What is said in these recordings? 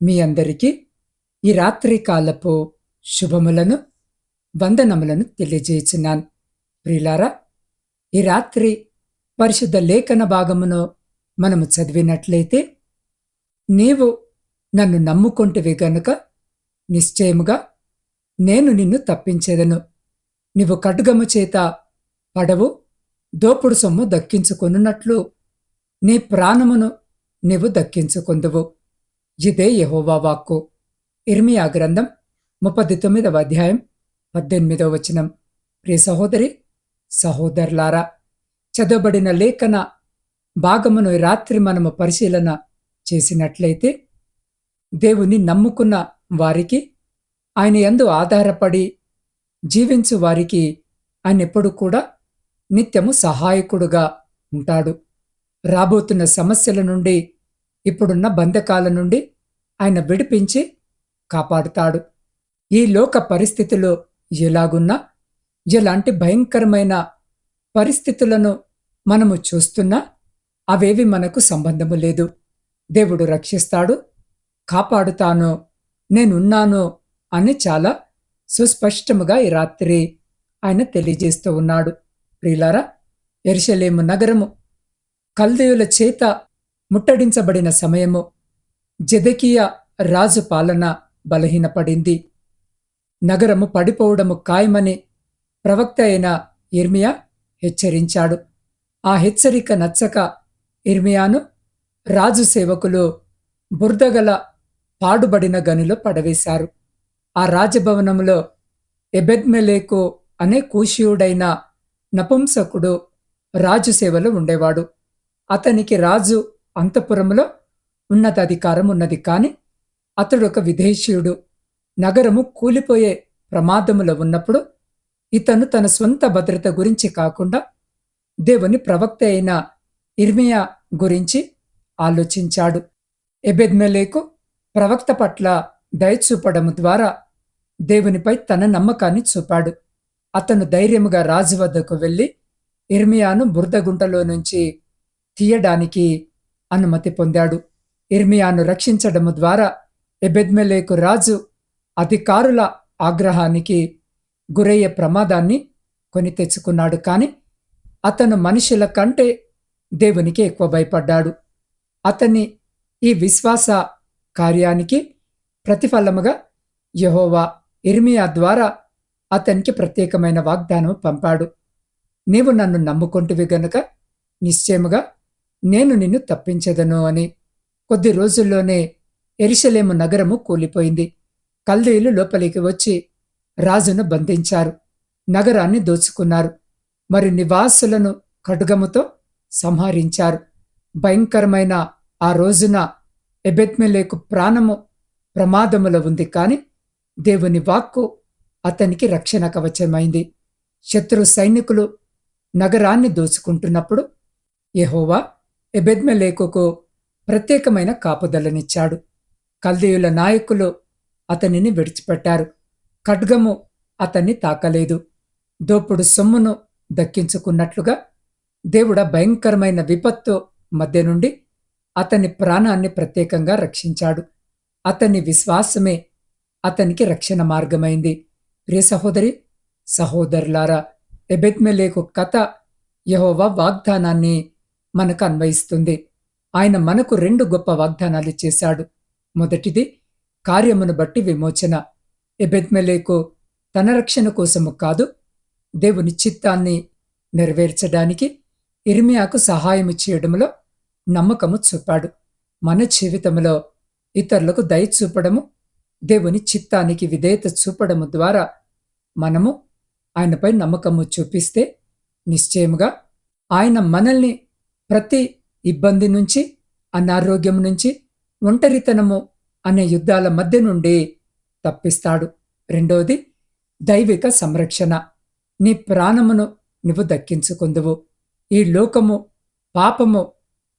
మీ అందరికీ ఈ రాత్రి కాలపు శుభములను వందనములను తెలియజేసినాను ప్రిలారా ఈ రాత్రి పరిశుద్ధ లేఖన భాగమును మనము చదివినట్లయితే నీవు నన్ను నమ్ముకొంటివి గనుక నిశ్చయముగా నేను నిన్ను తప్పించేదను. నీవు ఖడ్గము చేత పడవు దోపుడు సొమ్ము దక్కించుకొనున్నట్లు నీ ప్రాణమును నీవు దక్కించుకొందువు. ఇదే యెహోవా వాక్కు. ఇర్మియా గ్రంథం ముప్పది తొమ్మిదవ అధ్యాయం పద్దెనిమిదవ వచనం. ప్రియ సహోదరి సహోదరులారా చదవబడిన లేఖన భాగమును రాత్రి మనము పరిశీలన చేసినట్లయితే దేవుని నమ్ముకున్న వారికి ఆయన యందు ఆధారపడి జీవించు వారికి ఆయన ఎప్పుడు కూడా నిత్యము సహాయకుడుగా ఉంటాడు. రాబోతున్న సమస్యల నుండి ఇప్పుడున్న బంధకాల నుండి ఆయన విడిపించి కాపాడుతాడు. ఈ లోక పరిస్థితిలో ఎలాగున్నా ఎలాంటి భయంకరమైన పరిస్థితులను మనము చూస్తున్నా అవేవి మనకు సంబంధము లేదు. దేవుడు రక్షిస్తాడు కాపాడుతాను నేనున్నాను అని చాలా సుస్పష్టముగా ఈ రాత్రి ఆయన తెలియజేస్తూ ఉన్నాడు. ప్రియులారా ఎరుషలేము నగరము కల్దయుల చేత ముట్టడించబడిన సమయము జదకీయ రాజు పాలన బలహీనపడింది. నగరము పడిపోవడము ఖాయమని ప్రవక్త అయిన ఇర్మియా హెచ్చరించాడు. ఆ హెచ్చరిక నచ్చక ఇర్మియాను రాజు సేవకులు బురదగల పాడుబడిన గనిలో పడవేశారు. ఆ రాజభవనంలో ఎబెద్మెలేకు అనే కూషియుడైన నపుంసకుడు రాజు సేవలో ఉండేవాడు. అతనికి రాజు అంతఃపురములో ఉన్నతాధికారం ఉన్నది కాని అతడు ఒక విదేశీయుడు నగరము కూలిపోయే ప్రమాదములో ఉన్నప్పుడు ఇతను తన స్వంత భద్రత గురించి కాకుండా దేవుని ప్రవక్త అయిన ఇర్మియా గురించి ఆలోచించాడు. ఎబెద్మెలేకు ప్రవక్త పట్ల దయచూపడం ద్వారా దేవునిపై తన నమ్మకాన్ని చూపాడు. అతను ధైర్యముగా రాజు వద్దకు వెళ్ళి ఇర్మియాను బురదగుంటలో నుంచి తీయడానికి అనుమతి పొందాడు. ఇర్మియాను రక్షించడము ద్వారా ఎబెద్మెలేకు రాజు అధికారుల ఆగ్రహానికి గురయ్యే ప్రమాదాన్ని కొని తెచ్చుకున్నాడు. కాని అతను మనుషుల కంటే దేవునికి ఎక్కువ భయపడ్డాడు. అతని ఈ విశ్వాస కార్యానికి ప్రతిఫలముగా యహోవా ఇర్మియా ద్వారా అతనికి ప్రత్యేకమైన వాగ్దానం పంపాడు. నీవు నన్ను నమ్ముకుంటువి గనుక నిశ్చయముగా నేను నిన్ను తప్పించదను అని కొద్ది రోజుల్లోనే ఎరిశలేము నగరము కూలిపోయింది. కల్దీలు లోపలికి వచ్చి రాజును బంధించారు. నగరాన్ని దోచుకున్నారు. మరి నివాసులను ఖడ్గముతో సంహరించారు. భయంకరమైన ఆ రోజున ఎబెత్మెలేకు ప్రాణము ప్రమాదములో ఉంది కాని దేవుని వాక్కు అతనికి రక్షణ కవచమైంది. శత్రు సైనికులు నగరాన్ని దోచుకుంటున్నప్పుడు ఎహోవా ఎబెద్మెలేకుకు ప్రత్యేకమైన కాపుదలనిచ్చాడు. కల్దీయుల నాయకులు అతనిని విడిచిపెట్టారు. ఖడ్గము అతన్ని తాకలేదు. దోపుడు సొమ్మును దక్కించుకున్నట్లుగా దేవుడ భయంకరమైన విపత్తు మధ్య నుండి అతని ప్రాణాన్ని ప్రత్యేకంగా రక్షించాడు. అతని విశ్వాసమే అతనికి రక్షణ మార్గమైంది. ప్రియ సహోదరి సహోదరులారా ఎబెద్మెలేకు కథ యహోవా వాగ్దానాన్ని మనకు అన్వయిస్తుంది ఆయన మనకు రెండు గొప్ప వాగ్దానాలు చేశాడు. మొదటిది కార్యమును బట్టి విమోచన. ఎబెద్మెలేకు తన రక్షణ కోసము కాదు దేవుని చిత్తాన్ని నెరవేర్చడానికి ఇర్మియాకు సహాయము చేయడంలో నమ్మకము చూపాడు. మన జీవితంలో ఇతరులకు దయ చూపడము దేవుని చిత్తానికి విధేయత చూపడము ద్వారా మనము ఆయనపై నమ్మకము చూపిస్తే నిశ్చయముగా ఆయన మనల్ని ప్రతి ఇబ్బంది నుంచి అనారోగ్యం నుంచి ఒంటరితనము అనే యుద్ధాల మధ్య నుండి తప్పిస్తాడు. రెండోది దైవిక సంరక్షణ. నీ ప్రాణమును నువ్వు దక్కించుకుందువు. ఈ లోకము పాపము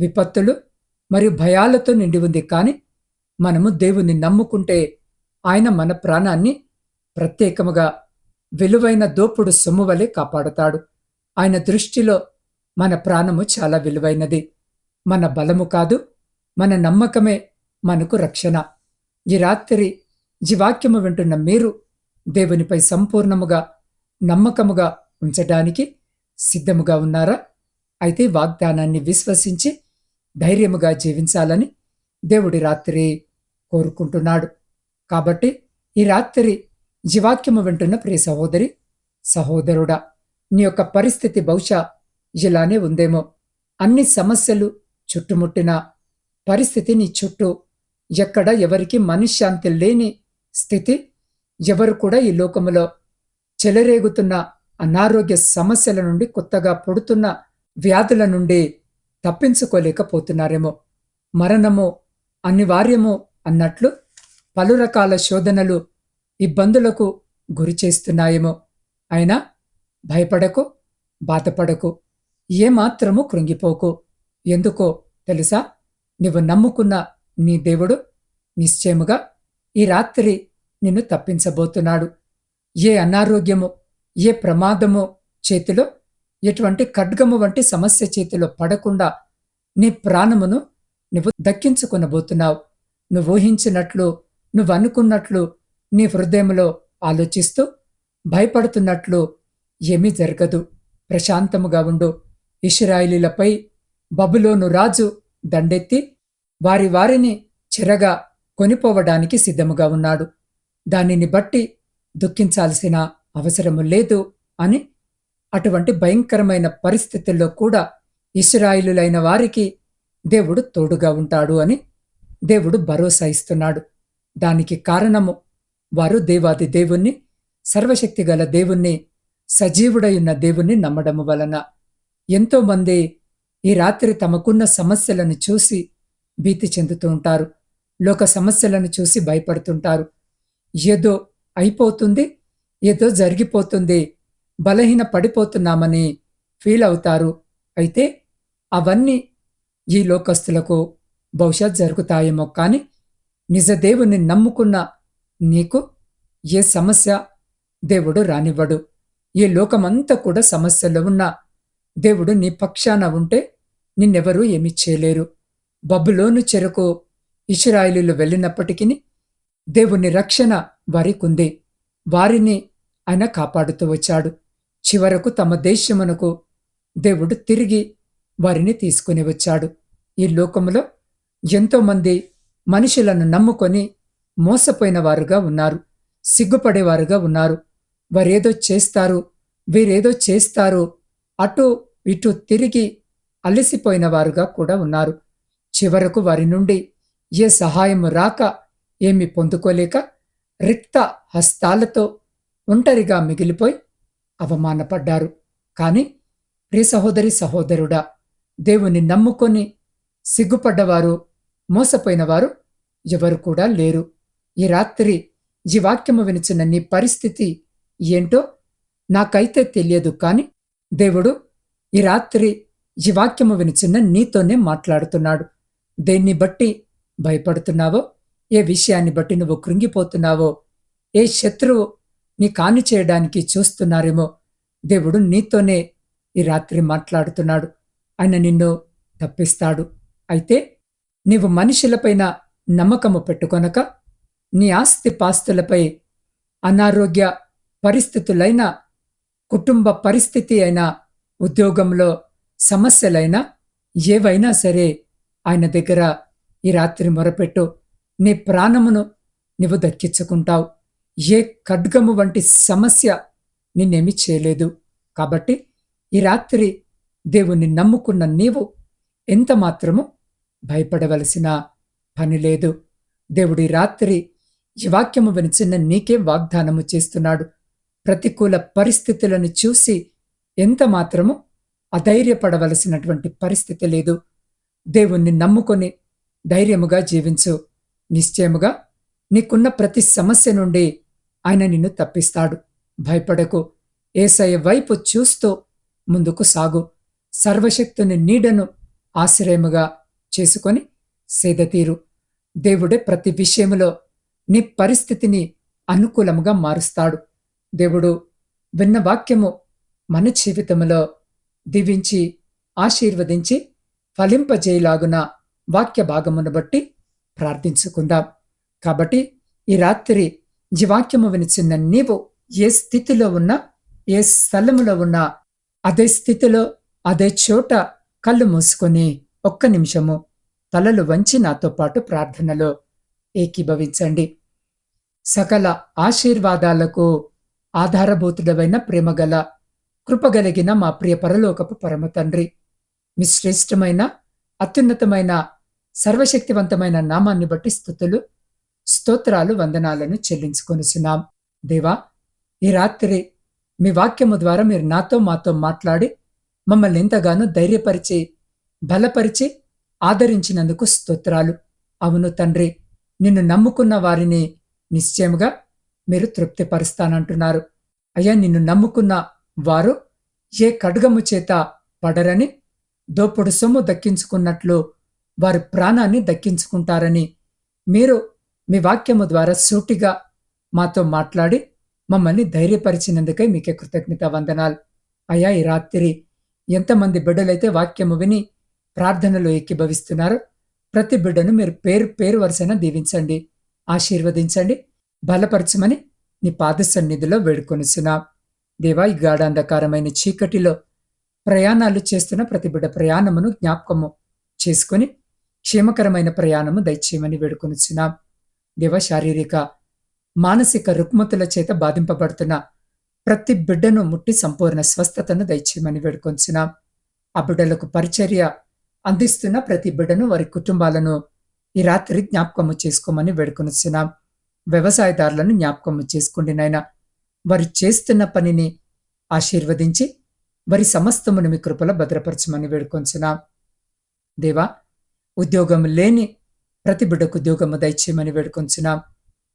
విపత్తులు మరియు భయాలతో నిండి ఉంది కాని మనము దేవుని నమ్ముకుంటే ఆయన మన ప్రాణాన్ని ప్రత్యేకముగా విలువైన దోపుడు సొమ్ము వలె కాపాడుతాడు. ఆయన దృష్టిలో మన ప్రాణము చాలా విలువైనది. మన బలము కాదు మన నమ్మకమే మనకు రక్షణ. ఈ రాత్రి జీవాక్యము వింటున్న మీరు దేవునిపై సంపూర్ణముగా నమ్మకముగా ఉంచడానికి సిద్ధముగా ఉన్నారా? అయితే వాగ్దానాన్ని విశ్వసించి ధైర్యముగా జీవించాలని దేవుడి రాత్రి కోరుకుంటున్నాడు. కాబట్టి ఈ రాత్రి జీవాక్యము వింటున్న ప్రియ సహోదరి సహోదరుడా నీ యొక్క పరిస్థితి బహుశా ఇలానే ఉందేమో. అన్ని సమస్యలు చుట్టుముట్టిన పరిస్థితి నీ చుట్టూ. ఎక్కడ ఎవరికి మనశ్శాంతి లేని స్థితి. ఎవరు కూడా ఈ లోకములో చెలరేగుతున్న అనారోగ్య సమస్యల నుండి కొత్తగా పుడుతున్న వ్యాధుల నుండి తప్పించుకోలేకపోతున్నారేమో. మరణము అనివార్యము అన్నట్లు పలు రకాల శోధనలు ఇబ్బందులకు గురి చేస్తున్నాయేమో. అయినా భయపడకు బాధపడకు. ఏమాత్రము కృంగిపోకు. ఎందుకో తెలుసా? నువ్వు నమ్ముకున్న నీ దేవుడు నిశ్చయముగా ఈ రాత్రి నిన్ను తప్పించబోతున్నాడు. ఏ అనారోగ్యము ఏ ప్రమాదము చేతిలో ఎటువంటి ఖడ్గము వంటి సమస్య చేతిలో పడకుండా నీ ప్రాణమును నువ్వు దక్కించుకొనబోతున్నావు. నువ్వు ఊహించినట్లు నువ్వు అనుకున్నట్లు నీ హృదయంలో ఆలోచిస్తూ భయపడుతున్నట్లు ఏమీ జరగదు. ప్రశాంతముగా ఉండు. ఇష్రాయిలీలపై బబులోను రాజు దండెత్తి వారి వారిని చిరగా కొనిపోవడానికి సిద్ధముగా ఉన్నాడు. దానిని బట్టి దుఃఖించాల్సిన అవసరము లేదు అని అటువంటి భయంకరమైన పరిస్థితుల్లో కూడా ఇస్రాయిలులైన వారికి దేవుడు తోడుగా ఉంటాడు అని దేవుడు భరోసా ఇస్తున్నాడు. దానికి కారణము వారు దేవాది దేవుణ్ణి సర్వశక్తిగల దేవుణ్ణి సజీవుడయున్న దేవుణ్ణి నమ్మడము వలన. ఎంతోమంది ఈ రాత్రి తమకున్న సమస్యలను చూసి భీతి చెందుతూ ఉంటారు. లోక సమస్యలను చూసి భయపడుతుంటారు. ఏదో అయిపోతుంది ఏదో జరిగిపోతుంది బలహీన పడిపోతున్నామని ఫీల్ అవుతారు. అయితే అవన్నీ ఈ లోకస్తులకు బహుశా జరుగుతాయేమో కానీ నిజదేవుని నమ్ముకున్న నీకు ఏ సమస్య దేవుడు రానివ్వడు. ఈ లోకమంతా కూడా సమస్యలో ఉన్న దేవుడు నీ పక్షాన ఉంటే నిన్నెవరూ ఏమీ చేయలేరు. బబ్బులోను చెరకు ఇస్రాయిలీలు వెళ్ళినప్పటికీ దేవుని రక్షణ వారికుంది. వారిని ఆయన కాపాడుతూ వచ్చాడు. చివరకు తమ దేశమునకు దేవుడు తిరిగి వారిని తీసుకుని వచ్చాడు. ఈ లోకములో ఎంతోమంది మనుషులను నమ్ముకొని మోసపోయిన వారుగా ఉన్నారు. సిగ్గుపడేవారుగా ఉన్నారు. వారేదో చేస్తారు వీరేదో చేస్తారు అటు ఇటు తిరిగి అలసిపోయిన వారుగా కూడా ఉన్నారు. చివరకు వారి నుండి ఏ సహాయము రాక ఏమి పొందుకోలేక రిక్త హస్తాలతో ఒంటరిగా మిగిలిపోయి అవమానపడ్డారు. కాని ప్రియ సహోదరి సహోదరుడా దేవుని నమ్ముకొని సిగ్గుపడ్డవారు మోసపోయినవారు ఎవరు కూడా లేరు. ఈ రాత్రి ఈ వాక్యము వినిచిన నీ పరిస్థితి ఏంటో నాకైతే తెలియదు. కాని దేవుడు ఈ రాత్రి ఈ వాక్యము వినిచిన నీతోనే మాట్లాడుతున్నాడు. దేన్ని బట్టి భయపడుతున్నావో? ఏ విషయాన్ని బట్టి నువ్వు కృంగిపోతున్నావో? ఏ శత్రువు నీ కాని చేయడానికి చూస్తున్నారేమో? దేవుడు నీతోనే ఈ రాత్రి మాట్లాడుతున్నాడు. ఆయన నిన్ను తప్పిస్తాడు. అయితే నీవు మనుషులపైన నమ్మకము పెట్టుకొనక నీ ఆస్తి పాస్తులపై అనారోగ్య పరిస్థితులైన కుటుంబ పరిస్థితి అయినా ఉద్యోగంలో సమస్యలైనా ఏవైనా సరే ఆయన దగ్గర ఈ రాత్రి మొరపెట్టు. నీ ప్రాణమును నీవు దక్కించుకుంటావు. ఏ ఖడ్గము వంటి సమస్య నిన్నేమి చేయలేదు. కాబట్టి ఈ రాత్రి దేవుణ్ణి నమ్ముకున్న నీవు ఎంత మాత్రము భయపడవలసిన పని లేదు. దేవుడి రాత్రి ఈ వాక్యము వినిచిన నీకే వాగ్దానము చేస్తున్నాడు. ప్రతికూల పరిస్థితులను చూసి ఎంత మాత్రము అధైర్యపడవలసినటువంటి పరిస్థితి లేదు. దేవుణ్ణి నమ్ముకొని ధైర్యముగా జీవించు. నిశ్చయముగా నీకున్న ప్రతి సమస్య నుండి ఆయన నిన్ను తప్పిస్తాడు. భయపడకు. ఏసయ్య వైపు చూస్తూ ముందుకు సాగు. సర్వశక్తుని నీడను ఆశ్రయముగా చేసుకొని సేదతీరు. దేవుడే ప్రతి విషయములో నీ పరిస్థితిని అనుకూలముగా మారుస్తాడు. దేవుడు విన్న వాక్యము మన జీవితములో దీవించి ఆశీర్వదించి ఫలింపజేయలాగున వాక్య భాగమును బట్టి ప్రార్థించుకుందాం. కాబట్టి ఈ రాత్రి ఈ వాక్యము వినిచిన నీవు ఏ స్థితిలో ఉన్నా ఏ స్థలములో ఉన్నా అదే స్థితిలో అదే చోట కళ్ళు మూసుకొని ఒక్క నిమిషము తలలు వంచి నాతో పాటు ప్రార్థనలో ఏకీభవించండి. సకల ఆశీర్వాదాలకు ఆధారభూతుడమైన ప్రేమగల కృపగలిగిన మా ప్రియ పరలోకపు పరమ తండ్రి. మీ శ్రేష్టమైన అత్యున్నతమైన సర్వశక్తివంతమైన నామాన్ని బట్టి స్థుతులు స్తోత్రాలు వందనాలను చెల్లించుకొనిచున్నాం. దేవా ఈ రాత్రి మీ వాక్యము ద్వారా మీరు నాతో మాతో మాట్లాడి మమ్మల్ని ఎంతగానో ధైర్యపరిచి బలపరిచి ఆదరించినందుకు స్తోత్రాలు. అవును తండ్రి నిన్ను నమ్ముకున్న వారిని నిశ్చయముగా మీరు తృప్తిపరుస్తానంటున్నారు. అయ్యా నిన్ను నమ్ముకున్న వారు ఏ ఖడ్గము చేత పడరని దోపుడు సొమ్ము దక్కించుకున్నట్లు వారి ప్రాణాన్ని దక్కించుకుంటారని మీరు మీ వాక్యము ద్వారా సూటిగా మాతో మాట్లాడి మమ్మల్ని ధైర్యపరిచినందుకై మీకే కృతజ్ఞత వందనాలు. అయ్యా ఈ రాత్రి ఎంతమంది బిడ్డలైతే వాక్యము విని ప్రార్థనలో ఎక్కిభవిస్తున్నారో ప్రతి బిడ్డను మీరు పేరు పేరు వరుసన దీవించండి ఆశీర్వదించండి బలపరచమని నీ పాద సన్నిధిలో వేడుకొనిస్తున్నాం దేవా ఈ గాఢాంధకారమైన చీకటిలో ప్రయాణాలు చేస్తున్న ప్రతి బిడ్డ ప్రయాణమును జ్ఞాపకము చేసుకొని క్షేమకరమైన ప్రయాణము దయచేయమని వేడుకొనిచున్నాం. దేవ శారీరక మానసిక రుగ్మతుల చేత బాధింపబడుతున్న ప్రతి బిడ్డను ముట్టి సంపూర్ణ స్వస్థతను దయచేయమని వేడుకొంచున్నాం ఆ బిడ్డలకు పరిచర్య అందిస్తున్న ప్రతి బిడ్డను వారి కుటుంబాలను ఈ రాత్రి జ్ఞాపకము చేసుకోమని వేడుకొనిచున్నాం. వ్యవసాయదారులను జ్ఞాపకము చేసుకోండి నాయన. వారు చేస్తున్న పనిని ఆశీర్వదించి వారి సమస్తమును మీ కృపలో భద్రపరచమని వేడుకొంచున్నాం. దేవా ఉద్యోగం లేని ప్రతి బిడ్డకు ఉద్యోగము దయచేయమని వేడుకొంచున్నాం.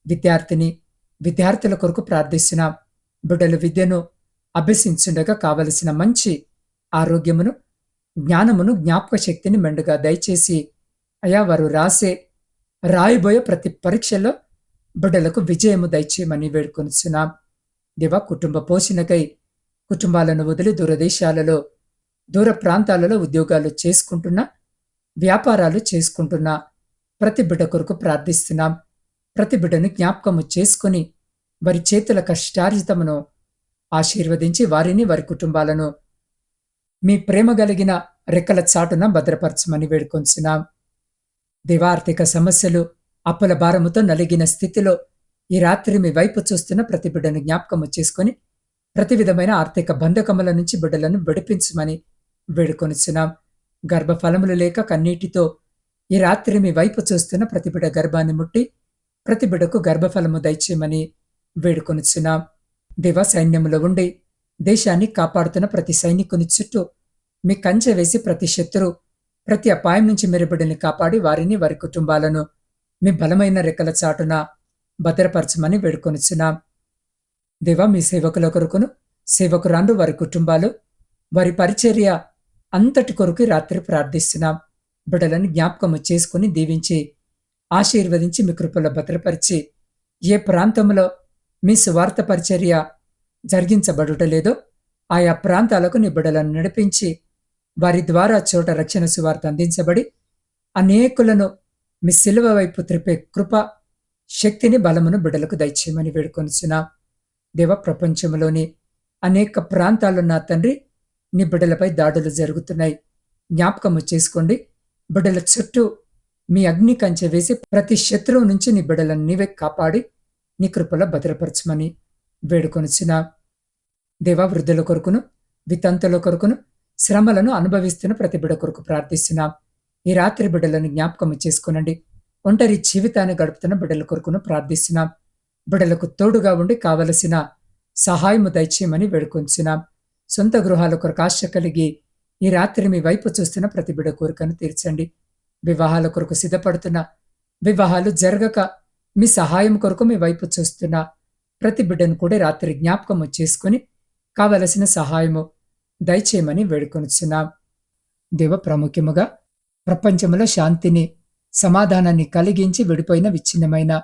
విద్యార్థిని విద్యార్థుల కొరకు ప్రార్థిస్తున్నాం. బిడ్డలు విద్యను అభ్యసించుండగా కావలసిన మంచి ఆరోగ్యమును జ్ఞానమును జ్ఞాపక శక్తిని మెండుగా దయచేసి అయా వారు రాసే రాయబోయే ప్రతి పరీక్షలో బిడ్డలకు విజయము దయచేయమని వేడుకొనిచున్నాం దేవా కుటుంబ పోషణకై కుటుంబాలను వదిలి దూరదేశాలలో దూర ప్రాంతాలలో ఉద్యోగాలు చేసుకుంటున్నా వ్యాపారాలు చేసుకుంటున్నా ప్రతి బిడ్డ కొరకు ప్రార్థిస్తున్నాం. ప్రతి బిడ్డను జ్ఞాపకము చేసుకుని వారి చేతుల కష్టార్జితమును ఆశీర్వదించి వారిని వారి కుటుంబాలను మీ ప్రేమ కలిగిన రెక్కల చాటున భద్రపరచమని వేడుకొంచున్నాం. దేవార్థిక సమస్యలు అప్పుల భారముతో నలిగిన స్థితిలో ఈ రాత్రి మీ వైపు చూస్తున్న ప్రతి బిడ్డను జ్ఞాపకము చేసుకొని ప్రతి విధమైన ఆర్థిక బంధకముల నుంచి బిడ్డలను విడిపించమని వేడుకొనిచున్నాం. గర్భఫలములు లేక కన్నీటితో ఈ రాత్రి మీ వైపు చూస్తున్న ప్రతి బిడ్డ గర్భాన్ని ముట్టి ప్రతి బిడ్డకు గర్భఫలము దయచేయమని వేడుకొనిచున్నాం. దివ సైన్యములో ఉండి దేశాన్ని కాపాడుతున్న ప్రతి సైనికుని చుట్టూ మీ కంచె వేసి ప్రతి శత్రు ప్రతి అపాయం నుంచి మీరు బిడ్డని కాపాడి వారిని వారి కుటుంబాలను మీ బలమైన రెక్కల చాటున భద్రపరచమని వేడుకొనిచున్నాం. దేవా మీ సేవకుల కొరకును సేవకురాండు వారి కుటుంబాలు వారి పరిచర్య అంతటి కొరకు రాత్రి ప్రార్థిస్తున్నాం. బిడలను జ్ఞాపకము చేసుకుని దీవించి ఆశీర్వదించి మీ కృపలో భద్రపరిచి ఏ ప్రాంతంలో మీ సువార్త పరిచర్య జరిగించబడుట లేదో ఆయా ప్రాంతాలకు నీ నడిపించి వారి ద్వారా చోట రక్షణ సువార్త అందించబడి అనేకులను మీ సిలువ వైపు త్రిపే కృప శక్తిని బలమును బిడ్డలకు దయచేయమని వేడుకొనిచున్నాం దేవ ప్రపంచంలోని అనేక ప్రాంతాల్లో నా తండ్రి నీ బిడ్డలపై దాడులు జరుగుతున్నాయి. జ్ఞాపకము చేసుకోండి. బిడ్డల చుట్టూ మీ అగ్ని కంచె వేసి ప్రతి శత్రువు నుంచి నీ బిడ్డలను నీవే కాపాడి నీ కృపలో భద్రపరచమని వేడుకొనిచిన దేవా వృద్ధుల కొరకును వితంతుల కొరకును శ్రమలను అనుభవిస్తున్న ప్రతి బిడ్డ కొరకు ప్రార్థిస్తున్నాం ఈ రాత్రి బిడ్డలను జ్ఞాపకము చేసుకునండి. ఒంటరి జీవితాన్ని గడుపుతున్న బిడ్డల కొరకును ప్రార్థిస్తున్నాం బిడ్డలకు తోడుగా ఉండి కావలసిన సహాయము దయచేయమని వేడుకొంచున్నాం. సొంత గృహాల కొరకు ఆశ కలిగి ఈ రాత్రి మీ వైపు చూస్తున్న ప్రతి బిడ్డ కోరికను తీర్చండి. వివాహాల కొరకు సిద్ధపడుతున్న వివాహాలు జరగక మీ సహాయం కొరకు మీ వైపు చూస్తున్న ప్రతి బిడ్డను కూడా రాత్రి జ్ఞాపకము చేసుకుని కావలసిన సహాయము దయచేయమని వేడుకొనిచున్నాం దేవ ప్రాముఖ్యముగా ప్రపంచంలో శాంతిని సమాధానాన్ని కలిగించి విడిపోయిన విచ్ఛిన్నమైన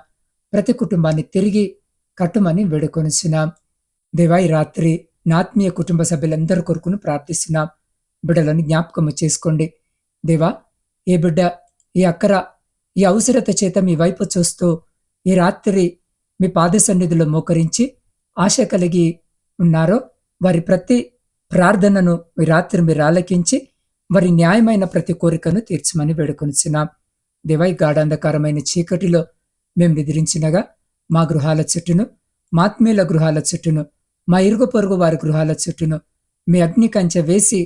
ప్రతి కుటుంబాన్ని తిరిగి కట్టుమని వేడుకొనిసినాం దేవా రాత్రి నాత్మీయ కుటుంబ సభ్యులందరి కొరకును ప్రార్థిస్తున్నాం. బిడ్డలను జ్ఞాపకము చేసుకోండి. దేవా ఏ బిడ్డ ఈ అక్కర ఈ అవసరత చేత మీ వైపు చూస్తూ ఈ రాత్రి మీ పాద సన్నిధిలో మోకరించి ఆశ కలిగి ఉన్నారో వారి ప్రతి ప్రార్థనను ఈ రాత్రి మీరు ఆలకించి వారి న్యాయమైన ప్రతి కోరికను తీర్చమని వేడుకొనిచున్నాం. దివై గాఢాంధకారమైన చీకటిలో మేము నిద్రించినగా మా గృహాల చుట్టూను మాత్మీయుల గృహాల చుట్టూను మా ఇరుగు పొరుగు వారి గృహాల చుట్టూను మీ అగ్ని కంచె వేసి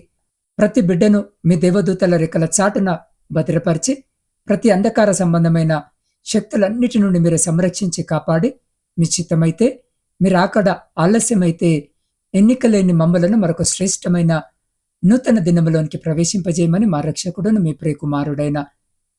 ప్రతి బిడ్డను మీ దేవదూతల రెక్కల చాటున భద్రపరిచి ప్రతి అంధకార సంబంధమైన శక్తులన్నిటి నుండి మీరు సంరక్షించి కాపాడి మీ చిత్తమైతే మీరు అక్కడ ఆలస్యమైతే ఎన్నికలేని మమ్మలను మరొక శ్రేష్టమైన నూతన దినములోనికి ప్రవేశింపజేయమని మా రక్షకుడును మీ ప్రియకుమారుడైన